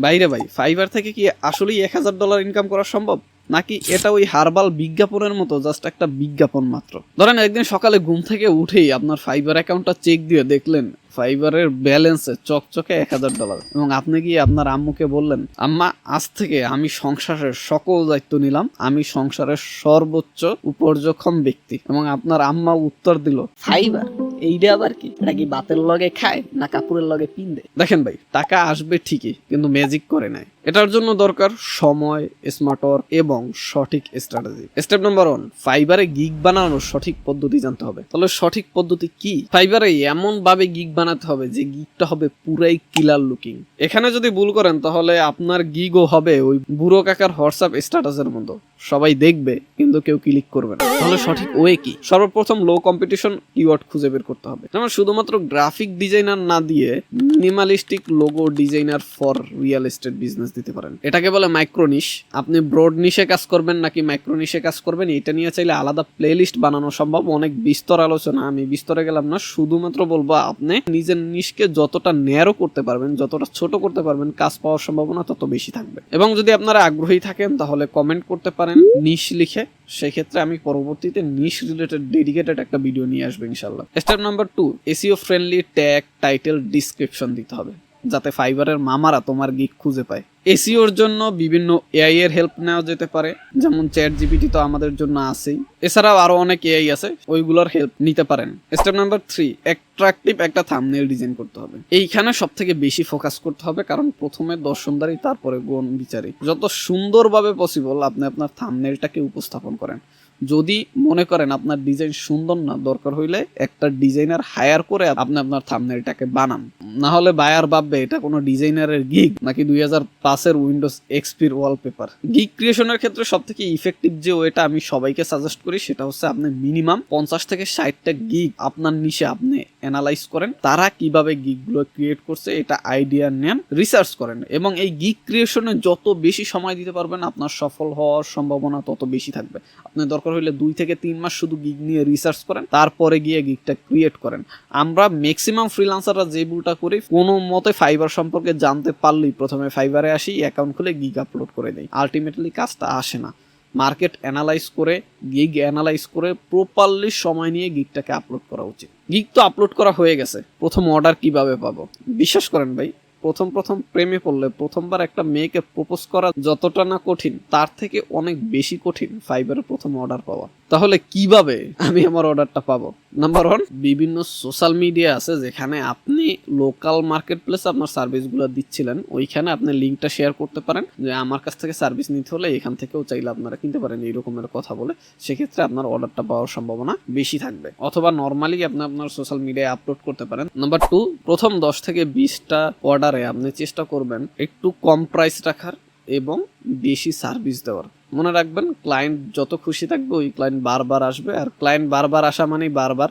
বাইরে ভাই ফাইবার থেকে কি আসলেই এক হাজার ডলার ইনকাম করা সম্ভব? নাকি এটা ওই হারবাল বিজ্ঞাপনের মতো জাস্ট একটা বিজ্ঞাপন মাত্র? ধরেন একদিন সকালে ঘুম থেকে উঠেই আপনার ফাইবার অ্যাকাউন্টটা চেক দিয়ে দেখলেন ফাইবারের ব্যালেন্সে চকচকে এক হাজার ডলার এবং আপনি গিয়ে আপনার আম্মুকে বললেন, আম্মা, আজ থেকে আমি সংসারের সকল দায়িত্ব নিলাম, আমি সংসারের সর্বোচ্চ উপর্যক্ষম ব্যক্তি। এবং আপনার আম্মা উত্তর দিল ফাইবার এইটা আবার কি? এটা কি বাতের লগে খায় না কাপড়ের লগে পিন্দে? দেখেন ভাই, টাকা আসবে ঠিকই, কিন্তু ম্যাজিক করে নাই। এটার জন্য দরকার সময় স্মার্টর এবং সঠিক স্ট্র্যাটেজি স্টেপ নাম্বার ওয়ান ফাইবারে গিগ বানানোর সঠিক পদ্ধতি জানতে হবে। তাহলে সঠিক পদ্ধতি কি? ফাইবারে এমন ভাবে গিগ বানাতে হবে যে গিগটা হবে পুরাই কিলার লুকিং এখানে যদি ভুল করেন, তাহলে আপনার গিগও হবে ওই বুড়ো কাকার হোয়াটসঅ্যাপ স্ট্যাটাসের মতো। সবাই দেখবে, কিন্তু কেউ ক্লিক করবে না। তাহলে সঠিক ওয়ে কি? সর্বপ্রথম লো কম্পিটিশন কিওয়ার্ড খুঁজে বের করতে হবে। যেমন শুধুমাত্র গ্রাফিক ডিজাইনার না দিয়ে minimalistic logo designer for real estate business দিতে পারেন। এটাকে বলে মাইক্রোনিশ আপনি ব্রড নিশে কাজ করবেন নাকি মাইক্রোনিশে কাজ করবেন, এটা নিয়ে চাইলে আলাদা প্লেলিস্ট বানানো সম্ভব। অনেক বিস্তর আলোচনা, আমি বিস্তরে গেলাম না। শুধুমাত্র বলব, আপনি নিজের নিশকে যতটা ন্যারো করতে পারবেন, যতটা ছোট করতে পারবেন, কাজ পাওয়ার সম্ভাবনা তত বেশি থাকবে। এবং যদি আপনারা আগ্রহী থাকেন, তাহলে কমেন্ট করতে পারেন নিশ লিখে। সেক্ষেত্রে আমি পরবর্তীতে নিশ রিলেটেড ডেডিকেটেড একটা ভিডিও নিয়ে আসব ইনশাল্লাহ step number two SEO friendly tag title description দিতে হবে। যাতে ফাইবারের মামারা তোমার গিক খুঁজে পায়। এসিওর জন্য বিভিন্ন এআই এর হেল্প নেওয়া যেতে পারে, যেমন চ্যাট জিপিটি তো আমাদের জন্য আছেই। এছাড়াও আরও অনেক এআই আছে, ওইগুলোর হেল্প নিতে পারেন। স্টেপ নাম্বার থ্রি অ্যাট্রাকটিভ একটা থামনেল ডিজাইন করতে হবে। এইখানে সব থেকে বেশি ফোকাস করতে হবে, কারণ প্রথমে দর্শনদারি তারপরে গুণ বিচারি। যত সুন্দরভাবে পসিবল আপনি আপনার থামনেলটাকে উপস্থাপন করেন। যদি মনে করেন আপনার ডিজাইন সুন্দর না, দরকার হইলে একটা ডিজাইনার হায়ার করে আপনি আপনার থামনেলটাকে বানান। না হলে বায়ার ভাববে, এটা কোনো ডিজাইনারের গিগ নাকি দুই হাজার পাঁচের উইন্ডোজ এক্সপির ওয়ালপেপার গিগ ক্রিয়েশনের ক্ষেত্রে সব থেকে ইফেক্টিভ যে ওয়েটা আমি সবাইকে সাজেস্ট করি, সেটা হচ্ছে আপনি মিনিমাম পঞ্চাশ থেকে ষাটটা গিগ আপনার নিশে আপনি অ্যানালাইজ করেন, তারা কীভাবে গিগগুলো ক্রিয়েট করছে, এটা আইডিয়া নেন রিসার্চ করেন। এবং এই গিগ ক্রিয়েশনে যত বেশি সময় দিতে পারবেন, আপনার সফল হওয়ার সম্ভাবনা তত বেশি থাকবে। আপনার দরকার হলে দুই থেকে তিন মাস শুধু গিগ নিয়ে রিসার্চ করেন, তারপরে গিয়ে গিগটা ক্রিয়েট করেন। আমরা ম্যাক্সিমাম ফ্রিলান্সাররা যে ভুলটা করি, কোনো মতে ফাইবার সম্পর্কে জানতে পারলেই প্রথমে ফাইবারে আসি অ্যাকাউন্ট খুলে গিগ আপলোড করে দেয় আলটিমেটলি কাজটা আসে না। মার্কেট অ্যানালাইজ করে গিগ অ্যানালাইজ করে প্রপারলি সময় নিয়ে গিগটাকে আপলোড করা উচিত। গিগ তো আপলোড করা হয়ে গেছে, প্রথম অর্ডার কীভাবে পাবো? বিশ্বাস করেন ভাই, প্রথম প্রথম প্রেমে পড়লে, প্রথমবার একটা মেয়েকে প্রপোজ করা যতটা না কঠিন, তার থেকে অনেক বেশি কঠিন ফাইবারের প্রথম অর্ডার পাওয়া। তাহলে কীভাবে আমি আমার অর্ডারটা পাবো? নাম্বার ওয়ান বিভিন্ন সোশ্যাল মিডিয়া আছে যেখানে আপনি লোকাল মার্কেট প্লেস আপনার সার্ভিসগুলো দিচ্ছিলেন, ওইখানে আপনি লিঙ্কটা শেয়ার করতে পারেন, যে আমার কাছ থেকে সার্ভিস নিতে হলে এখান থেকেও চাইলে আপনারা কিনতে পারেন এই রকমের কথা বলে, সেক্ষেত্রে আপনার অর্ডারটা পাওয়ার সম্ভাবনা বেশি থাকবে। অথবা নর্মালি আপনি আপনার সোশ্যাল মিডিয়ায় আপলোড করতে পারেন। নাম্বার টু প্রথম দশ থেকে বিশটা অর্ডারে আপনি চেষ্টা করবেন একটু কম প্রাইস রাখার এবং বেশি সার্ভিস দেওয়ার। মনে রাখবেন ক্লায়েন্ট যত খুশি থাকবে, ওই ক্লায়েন্ট বারবার আসবে। আর ক্লায়েন্ট বারবার আসা মানেই বারবার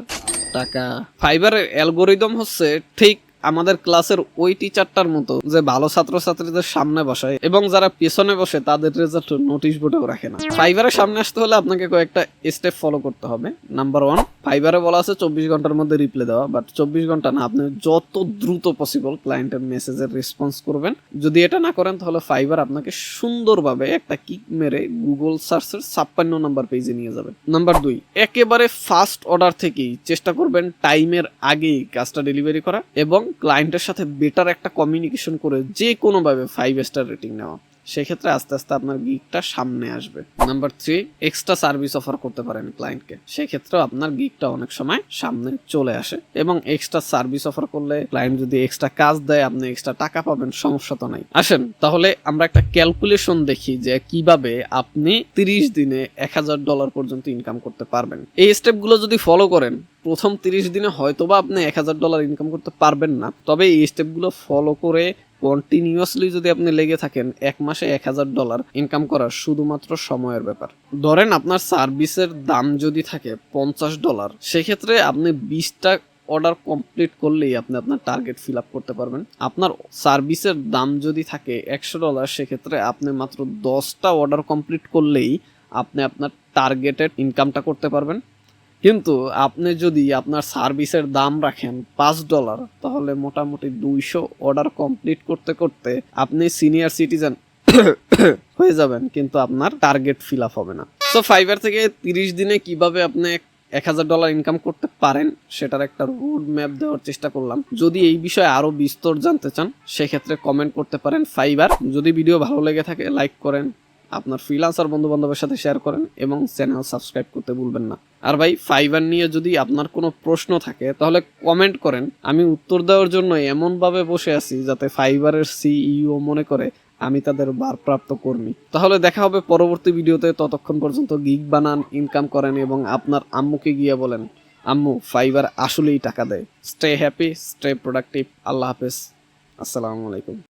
টাকা। ফাইবারের অ্যালগোরিদম হচ্ছে ঠিক আমাদের ক্লাসের ওই টিচারটার মতো যে ভালো ছাত্রছাত্রীদের সামনে বসায় এবং যারা পেছনে বসে তাদের রেজাল্ট নোটিশ বোর্ডেও রাখে না। ফাইবারের সামনে আসতে হলে আপনাকে কয়েকটা স্টেপ ফলো করতে হবে। নাম্বার ওয়ান ফাইবারে বলা আছে চব্বিশ ঘণ্টার মধ্যে রিপ্লাই দেওয়া বাট চব্বিশ ঘণ্টা না, আপনি যত দ্রুত পসিবল ক্লায়েন্টের মেসেজের রেসপন্স করবেন। যদি এটা না করেন, তাহলে ফাইবার আপনাকে সুন্দরভাবে একটা কিক মেরে গুগল সার্চের ছাপ্পান্ন নাম্বার পেজে নিয়ে যাবে। নাম্বার দুই, একেবারে ফার্স্ট অর্ডার থেকেই চেষ্টা করবেন টাইমের আগেই কাজটা ডেলিভারি করা এবং ক্লায়েন্টের সাথে বেটার একটা কমিউনিকেশন করে যে কোনোভাবে ফাইভ স্টার রেটিং নেওয়া। সেক্ষেত্রে আস্তে আস্তে আপনার গিকটা সামনে আসবে। Number three extra service offer করতে পারেন ক্লায়েন্টকে সেক্ষেত্রেও আপনার গিকটা অনেক সময় সামনে চলে আসে এবং এক্সট্রা সার্ভিস অফার করলে ক্লায়েন্ট যদি এক্সট্রা কাজ দেয়, আপনি এক্সট্রা টাকা পাবেন, সমস্যা তো নাই। আসেন, তাহলে আমরা একটা ক্যালকুলেশন দেখি যে কীভাবে আপনি তিরিশ দিনে এক হাজার ডলার পর্যন্ত ইনকাম করতে পারবেন। এই স্টেপগুলো যদি ফলো করেন, প্রথম তিরিশ দিনে হয়তোবা আপনি এক হাজার ডলার ইনকাম করতে পারবেন না। তবে এই স্টেপগুলো ফলো করে কন্টিনিউয়াসলি যদি আপনি লেগে থাকেন, এক মাসে এক হাজার ডলার ইনকাম করার শুধুমাত্র সময়ের ব্যাপার। ধরেন আপনার সার্ভিসের দাম যদি থাকে পঞ্চাশ ডলার সেক্ষেত্রে আপনি বিশটা অর্ডার কমপ্লিট করলেই আপনি আপনার টার্গেট ফিল আপ করতে পারবেন। আপনার সার্ভিসের দাম যদি থাকে একশো ডলার সেক্ষেত্রে আপনি মাত্র দশটা অর্ডার কমপ্লিট করলেই আপনি আপনার টার্গেটেড ইনকামটা করতে পারবেন। কিন্তু আপনি যদি আপনার সার্ভিসের দাম রাখেন পাঁচ ডলার, তাহলে মোটামুটি দুইশো অর্ডার কমপ্লিট করতে করতে আপনি সিনিয়র সিটিজেন হয়ে যাবেন, কিন্তু আপনার টার্গেট ফিল আপ হবে না। তো ফাইবার থেকে তিরিশ দিনে কীভাবে আপনি এক হাজার ডলার ইনকাম করতে পারেন, সেটার একটা রোড ম্যাপ দেওয়ার চেষ্টা করলাম। যদি এই বিষয়ে আরও বিস্তর জানতে চান, সেক্ষেত্রে কমেন্ট করতে পারেন ফাইবার যদি ভিডিও ভালো লেগে থাকে লাইক করেন। আপনার ফ্রিলান্সার বন্ধু বান্ধবের সাথে শেয়ার করেন এবং চ্যানেল সাবস্ক্রাইব করতে ভুলবেন না। আর ভাই ফাইবার নিয়ে যদি আপনার কোনো প্রশ্ন থাকে, তাহলে কমেন্ট করেন। আমি উত্তর দেওয়ার জন্য এমনভাবে বসে আছি যাতে ফাইবারের সিইও মনে করে আমি তাদের ভারপ্রাপ্ত কর্মী। তাহলে দেখা হবে পরবর্তী ভিডিওতে। ততক্ষণ পর্যন্ত গিগ বানান ইনকাম করেন এবং আপনার আম্মুকে গিয়ে বলেন, আম্মু ফাইবার আসলেই টাকা দেয়। স্টে হ্যাপি স্টে প্রোডাক্টিভ আল্লাহ হাফেজ। আসসালামু আলাইকুম।